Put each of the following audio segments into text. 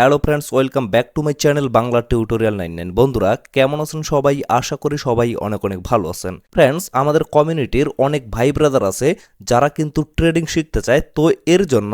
Hello friends welcome back to my channel Bangla tutorial nine nine বন্ধুরা, কেমন আছেন সবাই? আশা করি সবাই অনেক অনেক ভালো আছেন। ফ্রেন্ডস আমাদের কমিউনিটির অনেক ভাই ব্রাদার আছে, যারা কিন্তু ট্রেডিং শিখতে চায়, তো এর জন্য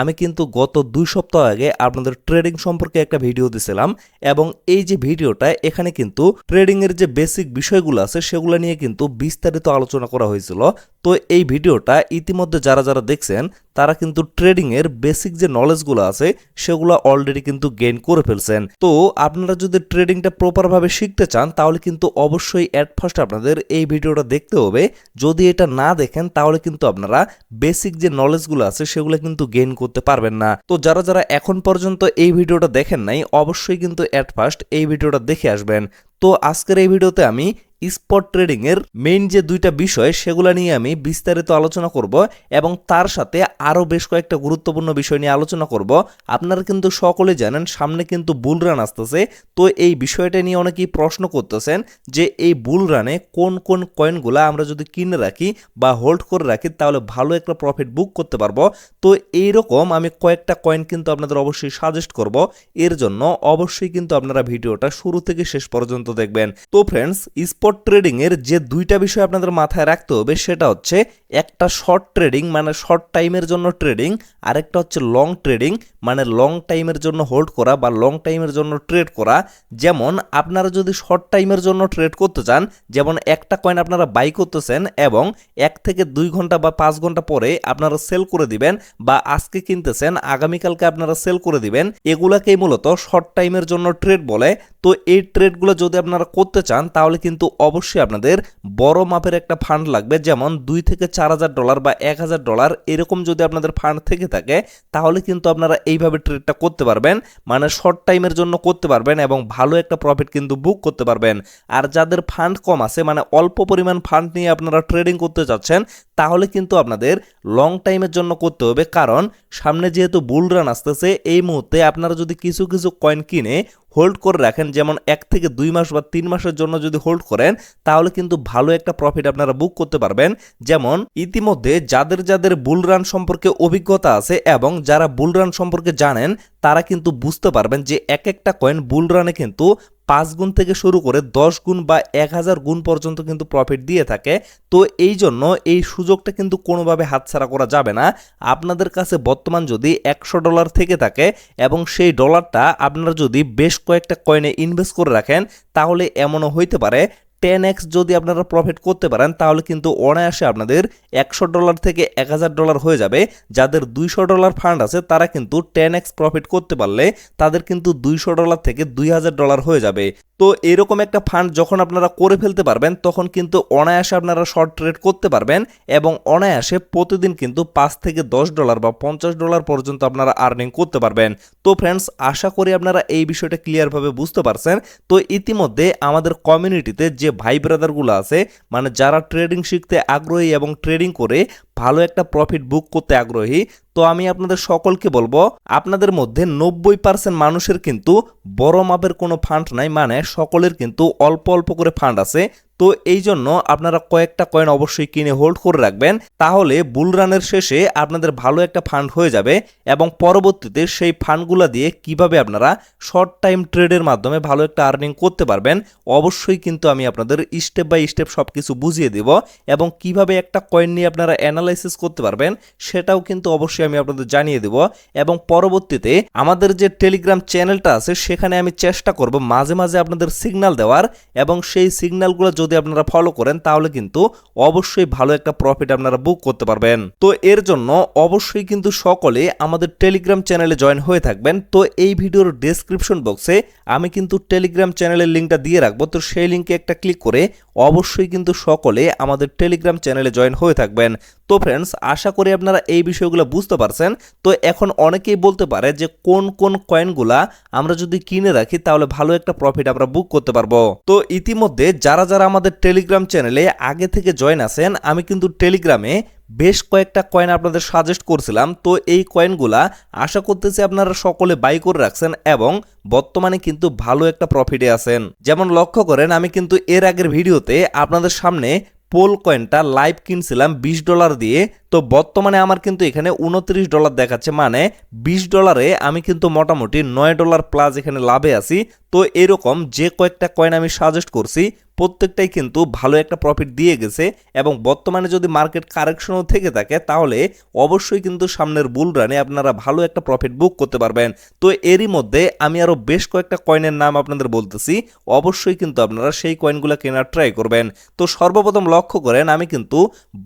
আমি কিন্তু গত দুই সপ্তাহ আগে আপনাদের ট্রেডিং সম্পর্কে একটা ভিডিও দিছিলাম এবং এই যে ভিডিওটা, এখানে কিন্তু ট্রেডিং এর যে বেসিক বিষয়গুলো আছে, সেগুলো নিয়ে কিন্তু বিস্তারিত আলোচনা করা হয়েছিল। তো এই ভিডিওটা ইতিমধ্যে যারা যারা দেখছেন, তারা কিন্তু ট্রেডিং এর বেসিক যে নলেজগুলো আছে, সেগুলো অলরেডি কিন্তু গেইন করে ফেলছেন। তো আপনারা যদি ট্রেডিংটা প্রপারভাবে শিখতে চান, তাহলে কিন্তু অবশ্যই অ্যাট ফার্স্ট আপনাদের এই ভিডিওটা দেখতে হবে। যদি এটা না দেখেন, তাহলে কিন্তু আপনারা বেসিক যে নলেজগুলো আছে, সেগুলো কিন্তু গেইন করতে পারবেন না। তো যারা যারা এখন পর্যন্ত এই ভিডিওটা দেখেন নাই, অবশ্যই কিন্তু অ্যাট ফার্স্ট এই ভিডিওটা দেখে আসবেন। তো আজকের এই ভিডিওতে আমি স্পট ট্রেডিং এর মেইন যে দুইটা বিষয়, সেগুলো নিয়ে আমি বিস্তারিত আলোচনা করব এবং তার সাথে আরও বেশ কয়েকটা গুরুত্বপূর্ণ বিষয় নিয়ে আলোচনা করব। আপনারা কিন্তু সকলে জানেন, সামনে কিন্তু বুল রান আসতেছে। তো এই বিষয়টা নিয়ে অনেকেই প্রশ্ন করতেছেন যে এই বুল রানে কোন কোন কয়েনগুলো আমরা যদি কিনে রাখি বা হোল্ড করে রাখি, তাহলে ভালো একটা প্রফিট বুক করতে পারব। তো এইরকম আমি কয়েকটা কয়েন কিন্তু আপনাদের অবশ্যই সাজেস্ট করব। এর জন্য অবশ্যই কিন্তু আপনারা ভিডিওটা শুরু থেকে শেষ পর্যন্ত দেখবেন। তো ফ্রেন্ডস স্পট ট্রেডিং এর যে দুইটা বিষয় আপনাদের মাথায় রাখতে হবে সেটা হচ্ছে একটা শর্ট ট্রেডিং মানে শর্ট টাইমের জন্য ট্রেডিং আরেকটা হচ্ছে লং ট্রেডিং মানে লং টাইমের জন্য হোল্ড করা বা লং টাইমের জন্য ট্রেড করা। যেমন আপনারা যদি শর্ট টাইমের জন্য ট্রেড করতে চান, যেমন একটা কয়েন আপনারা বাই করতেছেন এবং এক থেকে দুই ঘণ্টা বা পাঁচ ঘণ্টা পরে আপনারা সেল করে দিবেন বা আজকে কিনতেছেন, আগামীকালকে আপনারা সেল করে দিবেন, এগুলাকেই মূলত শর্ট টাইমের জন্য ট্রেড বলে। তো এই ট্রেডগুলো যদি আপনারা করতে চান, তাহলে কিন্তু অবশ্যই আপনাদের বড় মাপের একটা ফান্ড লাগবে, যেমন দুই থেকে চার হাজার ডলার বা এক হাজার ডলার এরকম যদি আপনাদের ফান্ড থেকে থাকে, তাহলে কিন্তু আপনারা এইভাবে ট্রেডটা করতে পারবেন। মানে শর্ট টাইমের জন্য করতে পারবেন এবং ভালো একটা প্রফিট কিন্তু বুক করতে পারবেন। আর যাদের ফান্ড কম আছে মানে অল্প পরিমাণ ফান্ড নিয়ে আপনারা ট্রেডিং করতে চাচ্ছেন তাহলে কিন্তু আপনাদের লং টাইমের জন্য করতে হবে। কারণ সামনে যেহেতু বুল রান আসতেছে, এই মুহূর্তে আপনারা যদি কিছু কিছু কয়েন কিনে হোল্ড করে রাখেন, যেমন এক থেকে দুই মাস বা তিন মাসের জন্য যদি হোল্ড করেন, তাহলে কিন্তু ভালো একটা প্রফিট আপনারা বুক করতে পারবেন। যেমন, ইতিমধ্যে যাদের যাদের বুল রান সম্পর্কে অভিজ্ঞতা আছে এবং যারা বুল রান সম্পর্কে জানেন, তারা কিন্তু বুঝতে পারবেন যে এক একটা কয়েন বুল রানে কিন্তু পাঁচ গুণ থেকে শুরু করে দশ গুণ বা এক হাজার গুণ পর্যন্ত কিন্তু প্রফিট দিয়ে থাকে। তো এই জন্য এই সুযোগটা কিন্তু কোনোভাবে হাতছাড়া করা যাবে না। আপনাদের কাছে বর্তমান যদি একশো ডলার থেকে থাকে এবং সেই ডলারটা আপনারা যদি বেশ কয়েকটা কয়েনে ইনভেস্ট করে রাখেন, তাহলে এমনও হইতে পারে টেন এক্স যদি আপনারা প্রফিট করতে পারেন, তাহলে কিন্তু অনায়াসে আপনাদের একশো ডলার থেকে এক হাজার ডলার হয়ে যাবে। যাদের দুইশো ডলার ফান্ড আছে, তারা কিন্তু টেন এক্স প্রফিট করতে পারলে তাদের কিন্তু দুইশো ডলার থেকে দুই হাজার ডলার হয়ে যাবে। তো এরকম একটা ফান্ড যখন আপনারা করে ফেলতে পারবেন, তখন কিন্তু অনায়াসে আপনারা শর্ট ট্রেড করতে পারবেন এবং অনায়াসে প্রতিদিন কিন্তু পাঁচ থেকে দশ ডলার বা পঞ্চাশ ডলার পর্যন্ত আপনারা আর্নিং করতে পারবেন। তো ফ্রেন্ডস আশা করি আপনারা এই বিষয়টা ক্লিয়ারভাবে বুঝতে পারছেন। তো ইতিমধ্যে আমাদের কমিউনিটিতে যে ভাই ব্রাদারগুলো আছে মানে যারা ট্রেডিং শিখতে আগ্রহী এবং ট্রেডিং করে ভালো একটা প্রফিট বুক করতে আগ্রহী, তো আমি আপনাদের সকলকে বলব, আপনাদের মধ্যে নব্বই পার্সেন্ট মানুষের কিন্তু বড় মাপের কোনো ফান্ড নাই। মানে সকলের কিন্তু অল্প অল্প করে ফান্ড আছে। তো এই জন্য আপনারা কয়েকটা কয়েন অবশ্যই কিনে হোল্ড করে রাখবেন। তাহলে বুল রানের শেষে আপনাদের ভালো একটা ফান্ড হয়ে যাবে এবং পরবর্তীতে সেই ফান্ডগুলো দিয়ে কীভাবে আপনারা শর্ট টাইম ট্রেডের মাধ্যমে ভালো একটা আর্নিং করতে পারবেন, অবশ্যই কিন্তু আমি আপনাদের স্টেপ বাই স্টেপ সব কিছু বুঝিয়ে দেব এবং কীভাবে একটা কয়েন নিয়ে আপনারা অ্যানালাইসিস করতে পারবেন সেটাও কিন্তু অবশ্যই আমি আপনাদের জানিয়ে দেব এবং পরবর্তীতে আমাদের যে টেলিগ্রাম চ্যানেলটা আছে সেখানে আমি চেষ্টা করব মাঝে মাঝে আপনাদের সিগন্যাল দেওয়ার এবং সেই সিগন্যালগুলো যদি আপনারা ফলো করেন, তাহলে কিন্তু অবশ্যই ভালো একটা প্রফিট আপনারা বুক করতে পারবেন। তো এর জন্য অবশ্যই কিন্তু সকলে আমাদের টেলিগ্রাম চ্যানেলে জয়েন হয়ে থাকবেন। তো এই ভিডিওর ডেসক্রিপশন বক্সে আমি কিন্তু টেলিগ্রাম চ্যানেলের লিঙ্কটা দিয়ে রাখব। তো সেই লিঙ্কে একটা ক্লিক করে অবশ্যই কিন্তু সকলে আমাদের টেলিগ্রাম চ্যানেলে জয়েন হয়ে থাকবেন। তো ফ্রেন্ডস আশা করি আপনারা এই বিষয়গুলো বুঝতে পারছেন। তো এখন অনেকেই বলতে পারে যে কোন কোন কয়েনগুলা আমরা যদি কিনে রাখি তাহলে ভালো একটা প্রফিট আমরা বুক করতে পারব। তো ইতিমধ্যে যারা যারা আমাদের টেলিগ্রাম চ্যানেলে আগে থেকে জয়েন আছেন, আমি কিন্তু টেলিগ্রামে বেশ কয়েকটা কয়েন আপনাদের সাজেস্ট করছিলাম। তো এই কয়েনগুলা আশা করতেছি আপনারা সকলে বাই করে রাখছেন এবং বর্তমানে কিন্তু ভালো একটা প্রফিটে আছেন। যেমন লক্ষ্য করেন, আমি কিন্তু এর আগের ভিডিওতে আপনাদের সামনে পোল কয়েনটা লাইভ কিনছিলাম বিশ ডলার দিয়ে। তো বর্তমানে আমার কিন্তু এখানে উনত্রিশ ডলার দেখাচ্ছে। মানে বিশ ডলারে আমি কিন্তু মোটামুটি নয় ডলার প্লাস এখানে লাভে আছি। তো এরকম যে কয়েকটা কয়েন আমি সাজেস্ট করছি প্রত্যেকটাই কিন্তু ভালো একটা প্রফিট দিয়ে গেছে এবং বর্তমানে যদি মার্কেট কারেকশনও থেকে থাকে, তাহলে অবশ্যই কিন্তু সামনের বুল রানে আপনারা ভালো একটা প্রফিট বুক করতে পারবেন। তো এরই মধ্যে আমি আরও বেশ কয়েকটা কয়েনের নাম আপনাদের বলতেছি, অবশ্যই কিন্তু আপনারা সেই কয়েনগুলো কেনার ট্রাই করবেন। তো সর্বপ্রথম লক্ষ্য করেন, আমি কিন্তু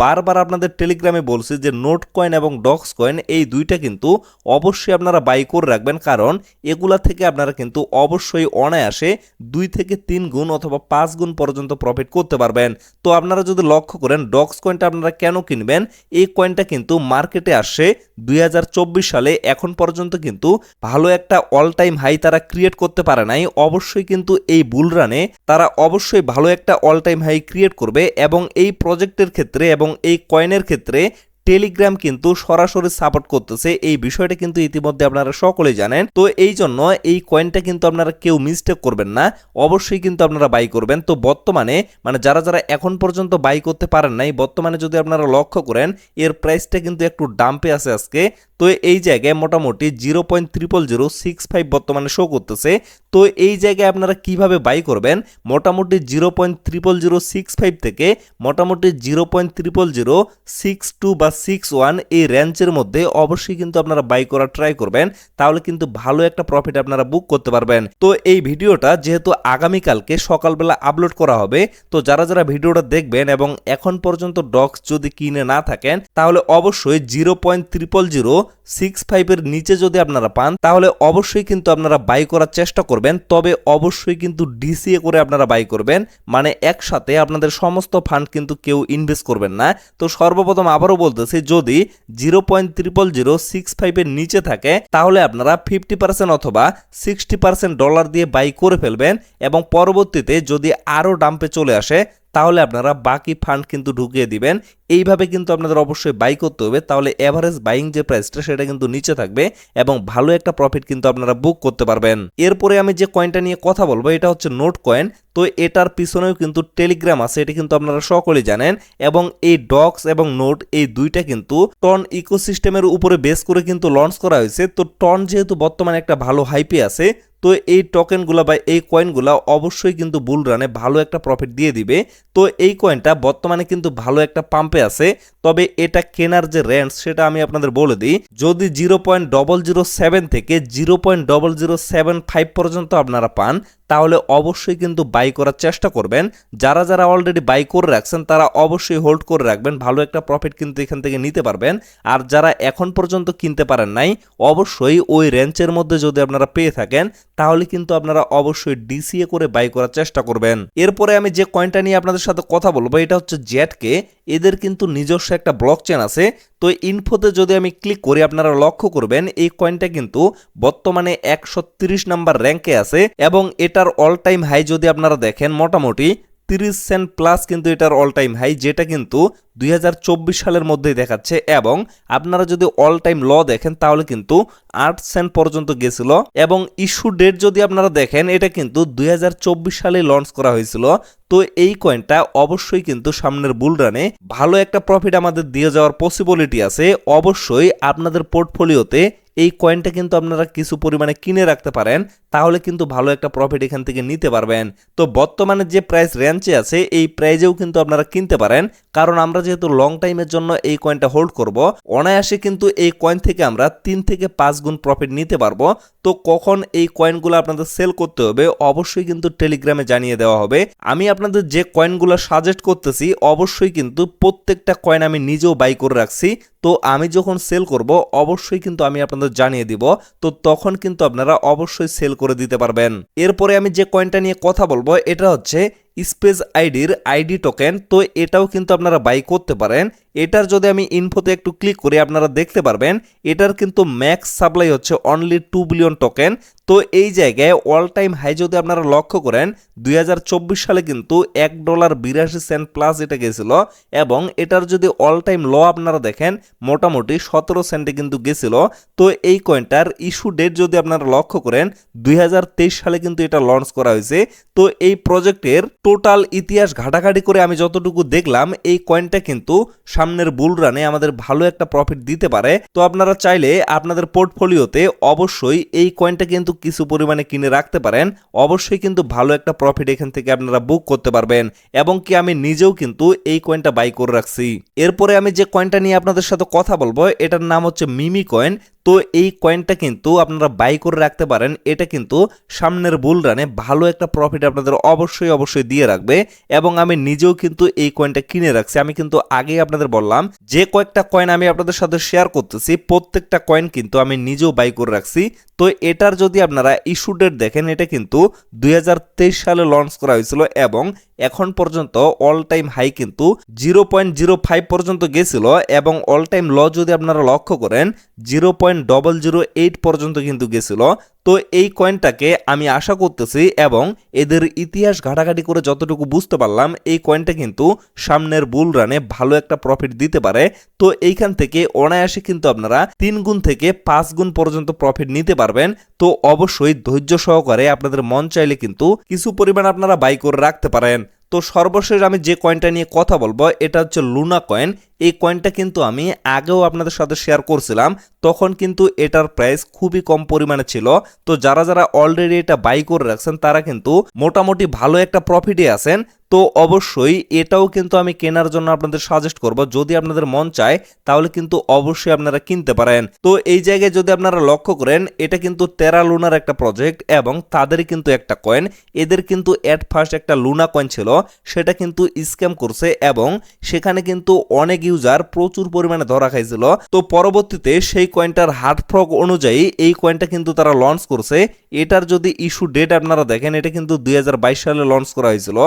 বারবার আপনাদের টেলিগ্রামে বলছি যে নোট কয়েন এবং ডক্স কয়েন এই দুইটা কিন্তু অবশ্যই আপনারা বাই করে রাখবেন, কারণ এগুলা থেকে আপনারা কিন্তু অবশ্যই অনায়াসে দুই থেকে তিন গুণ অথবা পাঁচ গুণ পর্যন্ত প্রফিট করতে পারবেন। তো আপনারা যদি লক্ষ্য করেন ডক্স কয়েনটা আপনারা কেন কিনবেন? এই কয়েনটা কিন্তু মার্কেটে আসে দুই হাজার চব্বিশ সালে। এখন পর্যন্ত কিন্তু ভালো একটা অল টাইম হাই তারা ক্রিয়েট করতে পারে নাই। অবশ্যই কিন্তু এই বুল রানে তারা অবশ্যই ভালো একটা অল টাইম হাই ক্রিয়েট করবে এবং এই প্রজেক্টের ক্ষেত্রে এবং এই কয়েনের ক্ষেত্রে টেলিগ্রাম কিন্তু সরাসরি সাপোর্ট করতেছে। এই বিষয়টা কিন্তু ইতিমধ্যে আপনারা সকলেই জানেন। তো এই জন্য এই কয়েনটা কিন্তু আপনারা কেউ মিস্টেক করবেন না। অবশ্যই কিন্তু আপনারা বাই করবেন। তো বর্তমানে মানে যারা যারা এখন পর্যন্ত বাই করতে পারেন নাই, বর্তমানে যদি আপনারা লক্ষ্য করেন, এর প্রাইসটা কিন্তু একটু ডাম্পে আছে আজকে। তো এই জায়গায় মোটামুটি zero point triple zero six five বর্তমানে শো করতেছে। তো এই জায়গায় আপনারা কীভাবে বাই করবেন? মোটামুটি zero point triple zero six five থেকে মোটামুটি zero point triple zero six two বা সিক্স ওয়ান এই রেঞ্জের মধ্যে অবশ্যই কিন্তু আপনারা বাই করার ট্রাই করবেন, তাহলে কিন্তু ভালো একটা প্রফিট আপনারা বুক করতে পারবেন। তো এই ভিডিওটা যেহেতু আগামীকালকে সকালবেলা আপলোড করা হবে, তো যারা যারা ভিডিওটা দেখবেন এবং এখন পর্যন্ত ডক্স যদি কিনে না থাকেন, তাহলে অবশ্যই zero point triple zero six ফাইভের নিচে যদি আপনারা পান, তাহলে অবশ্যই কিন্তু আপনারা বাই করার চেষ্টা করবেন, তবে অবশ্যই কিন্তু ডিসিএ করে আপনারা বাই করবেন মানে একসাথে আপনাদের সমস্ত ফান্ড কিন্তু কেউ ইনভেস্ট করবেন না। তো সর্বপ্রথম আবারও বলতেছি যদি zero point triple zero six ফাইভের নিচে থাকে, তাহলে আপনারা ফিফটি পার্সেন্ট অথবা সিক্সটি পার্সেন্ট ডলার দিয়ে বাই করে ফেলবেন এবং পরবর্তীতে যদি আরও ডাম্পে চলে আসে, তাহলে আপনারা বাকি ফান্ড কিন্তু ঢুকিয়ে দিবেন এইভাবে কিন্তু আপনাদের অবশ্যই বাই করতে হবে। তাহলে এভারেজ বাইং যে প্রাইসটা সেটা কিন্তু নিচে থাকবে এবং ভালো একটা প্রফিট কিন্তু আপনারা বুক করতে পারবেন। এরপরে আমি যে কয়েনটা নিয়ে কথা বলব, এটা হচ্ছে নোট কয়েন তো এটার পিছনেও কিন্তু টেলিগ্রাম আছে, এটা কিন্তু আপনারা সকলেই জানেন। এবং এই ডক্স এবং নোট এই দুইটা কিন্তু টন ইকোসিস্টেমের উপরে বেস করে কিন্তু লঞ্চ করা হয়েছে। তো টন যেহেতু বর্তমানে একটা ভালো হাইপে আছে, তো এই টোকেনগুলো বা এই কয়েনগুলো অবশ্যই কিন্তু বুল রানে ভালো একটা প্রফিট দিয়ে দিবে। তো এই কয়েনটা বর্তমানে কিন্তু ভালো একটা পাম্পে আছে, তবে এটা কেনার যে রেঞ্জ সেটা আমি আপনাদের বলে দিই, যদি zero point double zero seven থেকে zero point double zero seven five পর্যন্ত আপনারা পান, তাহলে অবশ্যই কিন্তু বাই করার চেষ্টা করবেন। যারা যারা অলরেডি বাই করে রাখছেন, তারা অবশ্যই হোল্ড করে রাখবেন, ভালো একটা প্রফিট কিন্তু এখান থেকে নিতে পারবেন। আর যারা এখন পর্যন্ত কিনতে পারেন নাই, অবশ্যই ওই রেঞ্চের মধ্যে যদি আপনারা পেয়ে থাকেন, তাহলে কিন্তু আপনারা অবশ্যই ডিসিএ করে বাই করার চেষ্টা করবেন। এরপরে আমি যে কয়েনটা নিয়ে আপনাদের সাথে কথা বলব, এটা হচ্ছে জ্যাটকে এদের কিন্তু নিজস্ব একটা ব্লক চেন আছে, তো ইনফোতে যদি আমি ক্লিক করি, আপনারা লক্ষ্য করবেন এই কয়েনটা কিন্তু বর্তমানে একশো নাম্বার র্যাঙ্কে আছে এবং এটার অল টাইম হাই যদি আপনারা দেখেন, মোটামুটি তিরিশ সেন্ট প্লাস কিন্তু এটার অল টাইম হাই যেটা কিন্তু দুই হাজার চব্বিশ সালের মধ্যেই দেখাচ্ছে এবং আপনারা যদি অল টাইম ল দেখেন, তাহলে কিন্তু আট সেন্ট পর্যন্ত গেছিল এবং ইস্যু ডেট যদি আপনারা দেখেন, এটা কিন্তু দুই হাজার চব্বিশ সালে লঞ্চ করা হয়েছিল। তো এই কয়েনটা অবশ্যই কিন্তু সামনের বুল রানে ভালো একটা প্রফিট আমাদের দিয়ে যাওয়ার পসিবিলিটি আছে। অবশ্যই আপনাদের পোর্টফোলিওতে এই কয়েনটা কিন্তু আপনারা কিছু পরিমাণে কিনে রাখতে পারেন, তাহলে কিন্তু ভালো একটা প্রফিট এখান থেকে নিতে পারবেন। তো বর্তমানে যে প্রাইস রেঞ্জে আছে, এই প্রাইজেও কিন্তু আপনারা কিনতে পারেন, কারণ আমরা যেহেতু লং টাইমের জন্য এই কয়েনটা হোল্ড করব, অনায়াসে কিন্তু এই কয়েন থেকে আমরা তিন থেকে পাঁচ গুণ প্রফিট নিতে পারব। তো কখন এই কয়েনগুলো আপনাদের সেল করতে হবে, অবশ্যই কিন্তু টেলিগ্রামে জানিয়ে দেওয়া হবে। আমি আপনাদের যে কয়েনগুলো সাজেস্ট করতেছি, অবশ্যই কিন্তু প্রত্যেকটা কয়েন আমি নিজেও বাই করে রাখছি। তো আমি যখন সেল করব, অবশ্যই কিন্তু আমি আপনাদের জানিয়ে দিব, তো তখন কিন্তু আপনারা অবশ্যই সেল করে দিতে পারবেন। এরপরে আমি যে কয়েনটা নিয়ে কথা বলব, এটা হচ্ছে স্পেস আইডির আইডি টোকেন তো এটাও কিন্তু আপনারা বাই করতে পারেন। এটার যদি আমি ইনফোতে একটু ক্লিক করি, আপনারা দেখতে পারবেন, এটার কিন্তু ম্যাক্স সাপ্লাই হচ্ছে অনলি টু বিলিয়ন টোকেন তো এই জায়গায় অল টাইম হাই যদি আপনারা লক্ষ্য করেন, দুই হাজার চব্বিশ সালে কিন্তু এক ডলার বিরাশি সেন্ট প্লাস এটা গেছিল এবং এটার যদি অল টাইম ল আপনারা দেখেন, মোটামুটি সতেরো সেন্টে কিন্তু গেছিল। তো এই কয়েনটার ইস্যু ডেট যদি আপনারা লক্ষ্য করেন, দুই হাজার তেইশ সালে কিন্তু এটা লঞ্চ করা হয়েছে। তো এই প্রজেক্টের টোটাল ইতিহাস ঘাটাঘাটি করে আমি যতটুকু দেখলাম, এই কয়েনটা কিন্তু সামনের বুল রানে আমাদের ভালো একটা প্রফিট দিতে পারে। তো আপনারা চাইলে আপনাদের পোর্টফোলিওতে অবশ্যই এই কয়েনটা কিন্তু কিছু পরিমাণে কিনে রাখতে পারেন। অবশ্যই কিন্তু ভালো একটা প্রফিট এখান থেকে আপনারা বুক করতে পারবেন এবং কি আমি নিজেও কিন্তু এই কয়েনটা বাই করে রাখছি। এরপরে আমি যে কয়েনটা নিয়ে আপনাদের সাথে কথা বলব, এটার নাম হচ্ছে মিমি কয়েন তো এই কয়েনটা কিন্তু আপনারা বাই করে রাখতে পারেন। এটা কিন্তু সামনের বুল রানে ভালো একটা প্রফিট আপনাদের অবশ্যই অবশ্যই দিয়ে রাখবে এবং আমি নিজেও কিন্তু এই কয়েনটা কিনে রাখছি। আমি কিন্তু আগেই আপনাদের বললাম, যে কয়েকটা কয়েন আমি আপনাদের সাথে শেয়ার করতেছি, প্রত্যেকটা কয়েন কিন্তু আমি নিজেও বাই করে রাখছি। তো এটার যদি আপনারা ইস্যু ডেট দেখেন, এটা কিন্তু দুই হাজার তেইশ সালে লঞ্চ করা হয়েছিল এবং এখন পর্যন্ত অল টাইম হাই কিন্তু জিরো পয়েন্ট জিরো ফাইভ পর্যন্ত গেছিল এবং অল টাইম ল যদি আপনারা লক্ষ্য করেন zero point double zero eight পর্যন্ত কিন্তু গেছিল। তো এই কয়েনটাকে আমি আশা করতেছি এবং এদের ইতিহাস ঘাটাঘাটি করে যতটুকু বুঝতে পারলাম, এই কয়েনটা কিন্তু সামনের বুল রানে ভালো একটা প্রফিট দিতে পারে। তো এইখান থেকে অনায়াসে কিন্তু আপনারা তিন গুণ থেকে পাঁচ গুণ পর্যন্ত প্রফিট নিতে পারবেন। তো অবশ্যই ধৈর্য সহকারে আপনাদের মন চাইলে কিন্তু কিছু পরিমাণ আপনারা বাই করে রাখতে পারেন। তো সর্বশেষ আমি যে কয়েনটা নিয়ে কথা বলব, এটা হচ্ছে লুনা কয়েন এই কয়েনটা কিন্তু আমি আগেও আপনাদের সাথে শেয়ার করছিলাম, তখন কিন্তু এটার প্রাইস খুবই কম পরিমাণে ছিল। তো যারা যারা অলরেডি এটা বাই করে রাখছেন, তারা কিন্তু মোটামুটি ভালো একটা প্রফিটে আছেন। তো অবশ্যই এটাও কিন্তু আমি কেনার জন্য আপনাদের সাজেস্ট করব। যদি আপনাদের মন চায়, তাহলে কিন্তু অবশ্যই আপনারা কিনতে পারেন। তো এই জায়গায় যদি আপনারা লক্ষ্য করেন, এটা কিন্তু তেরা লুনার একটা প্রজেক্ট এবং তাদেরই কিন্তু একটা কয়েন এদের কিন্তু অ্যাট ফার্স্ট একটা লুনা কয়েন ছিল, সেটা কিন্তু স্ক্যাম করছে এবং সেখানে কিন্তু অনেক ইউজার প্রচুর পরিমাণে ধরা খাইছিল। তো পরবর্তীতে সেই কয়েনটার হার্ড ফ্রক অনুযায়ী এই কয়েনটা কিন্তু তারা লঞ্চ করছে। এটার যদি ইস্যু ডেট আপনারা দেখেন, এটা কিন্তু দুই হাজার বাইশ সালে লঞ্চ করা হয়েছিল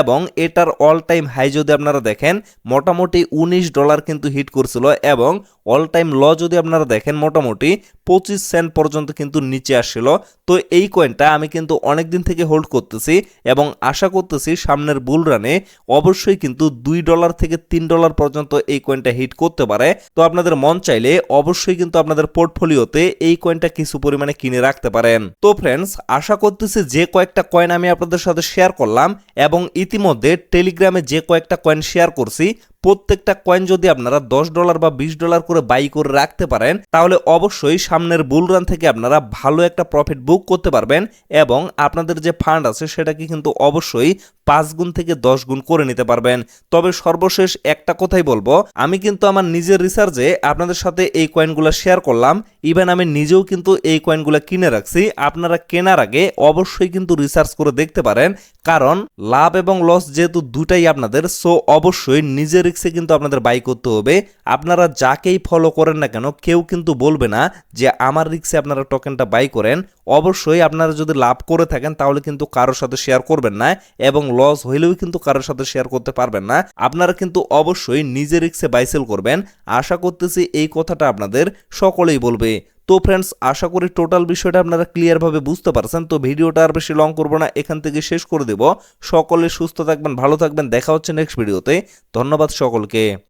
এবং এটার অল টাইম হাই যদি আপনারা দেখেন, মোটামুটি উনিশ ডলার কিন্তু হিট করছিল এবং অল টাইম ল যদি আপনারা দেখেন মোটামুটি পঁচিশ সেন্ট পর্যন্ত কিন্তু নিচে আসছিল। তো এই কয়েনটা আমি কিন্তু অনেক দিন থেকে হোল্ড করতেছি এবং আশা করতেছি সামনের বুল রানে অবশ্যই কিন্তু দুই ডলার থেকে তিন ডলার পর্যন্ত এই কয়েনটা হিট করতে পারে। তো আপনাদের মন চাইলে অবশ্যই কিন্তু আপনাদের পোর্টফোলিওতে এই কয়েনটা কিছু পরিমাণে কিনে রাখতে পারেন। তো ফ্রেন্ডস আশা করতেছি যে কয়েকটা কয়েন আমি আপনাদের সাথে শেয়ার করলাম এবং ইতিমধ্যে টেলিগ্রামে যে কয়েকটা কয়েন শেয়ার করছি প্রত্যেকটা কয়েন যদি আপনারা দশ ডলার বা বিশ ডলার করে বাই করে রাখতে পারেন, তাহলে অবশ্যই সামনের বুল রান থেকে আপনারা ভালো একটা প্রফিট বুক করতে পারবেন এবং আপনাদের যে ফান্ড আছে সেটাকে কিন্তু অবশ্যই পাঁচ গুণ থেকে দশ গুণ করে নিতে পারবেন। তবে সর্বশেষ একটা কথাই বলব, আমি কিন্তু আমার নিজের রিসার্চে আপনাদের সাথে এই কয়েনগুলো শেয়ার করলাম। ইভেন আমি নিজেও কিন্তু এই কয়েনগুলো কিনে রাখছি। আপনারা কেনার আগে অবশ্যই কিন্তু রিসার্চ করে দেখতে পারেন। কারণ লাভ এবং লস যেহেতু দুটাই আপনাদের সো অবশ্যই নিজের রিক্সে কিন্তু আপনাদের বাই করতে হবে। আপনারা যাকেই ফলো করেন না কেন, কেউ কিন্তু বলবে না যে আমার রিক্সে আপনারা টোকেনটা বাই করেন। অবশ্যই আপনারা যদি লাভ করে থাকেন, তাহলে কিন্তু কারোর সাথে শেয়ার করবেন না। এবং লস হইলেও কিন্তু কারোর সাথে শেয়ার করতে পারবেন না। আপনারা কিন্তু অবশ্যই নিজের রিক্সে বাইসেল করবেন। আশা করতেছি এই কথাটা আপনাদের সকলেই বলবে। তো ফ্রেন্ডস আশা করি টোটাল বিষয়টা আপনারা ক্লিয়ারভাবে বুঝতে পারছেন। তো ভিডিওটা আর বেশি লং করব না, এখান থেকে শেষ করে দেব। সকলে সুস্থ থাকবেন, ভালো থাকবেন। দেখা হচ্ছে নেক্সট ভিডিওতে ধন্যবাদ সকলকে।